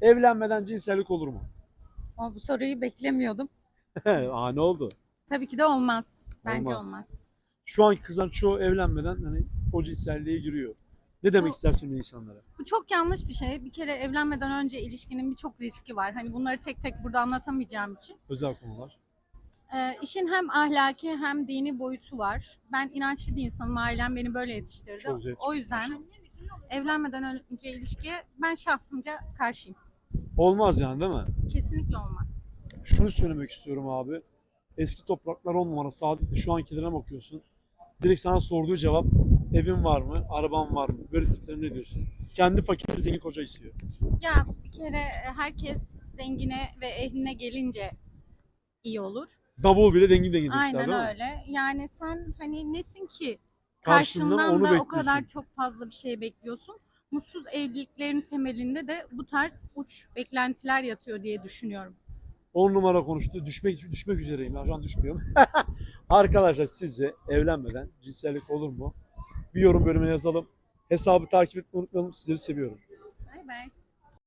Evlenmeden cinsellik olur mu? Ama bu soruyu beklemiyordum. Aa ne oldu? Tabii ki de olmaz. Bence Olmaz. olmaz. Şu anki kızlar çoğu evlenmeden hani o cinselliğe giriyor. Ne demek Bu- istersin bu insanlara? Bu çok yanlış bir şey. Bir kere evlenmeden önce ilişkinin birçok riski var. Hani bunları tek tek burada anlatamayacağım için. Özel konular. Ee, işin hem ahlaki hem dini boyutu var. Ben inançlı bir insanım. Ailem beni böyle yetiştirdi. Çok güzel o yüzden evlenmeden önce ilişkiye ben şahsımca karşıyım. Olmaz yani değil mi? Kesinlikle olmaz. Şunu söylemek istiyorum abi. Eski topraklar on numara Saadet'te şu ankilerine bakıyorsun. Direkt sana sorduğu cevap evin var mı, araban var mı? Böyle tiplere ne diyorsun? Kendi fakir zengin koca istiyor. Ya bir kere e, herkes dengine ve ehline gelince iyi olur. Davul bile dengin dengin demişler Aynen değil mi? öyle. Yani sen hani nesin ki Karşından karşından onu da o bekliyorsun. kadar çok fazla bir şey bekliyorsun. Mutsuz evliliklerin temelinde de bu tarz uç beklentiler yatıyor diye düşünüyorum. 10 numara konuştu. Düşmek düşmek üzereyim. Ben şu an düşmüyorum. Arkadaşlar sizce evlenmeden cinsellik olur mu? Bir yorum bölümüne yazalım. Hesabı takip etmeyi unutmayalım. Sizleri seviyorum. Bay bay.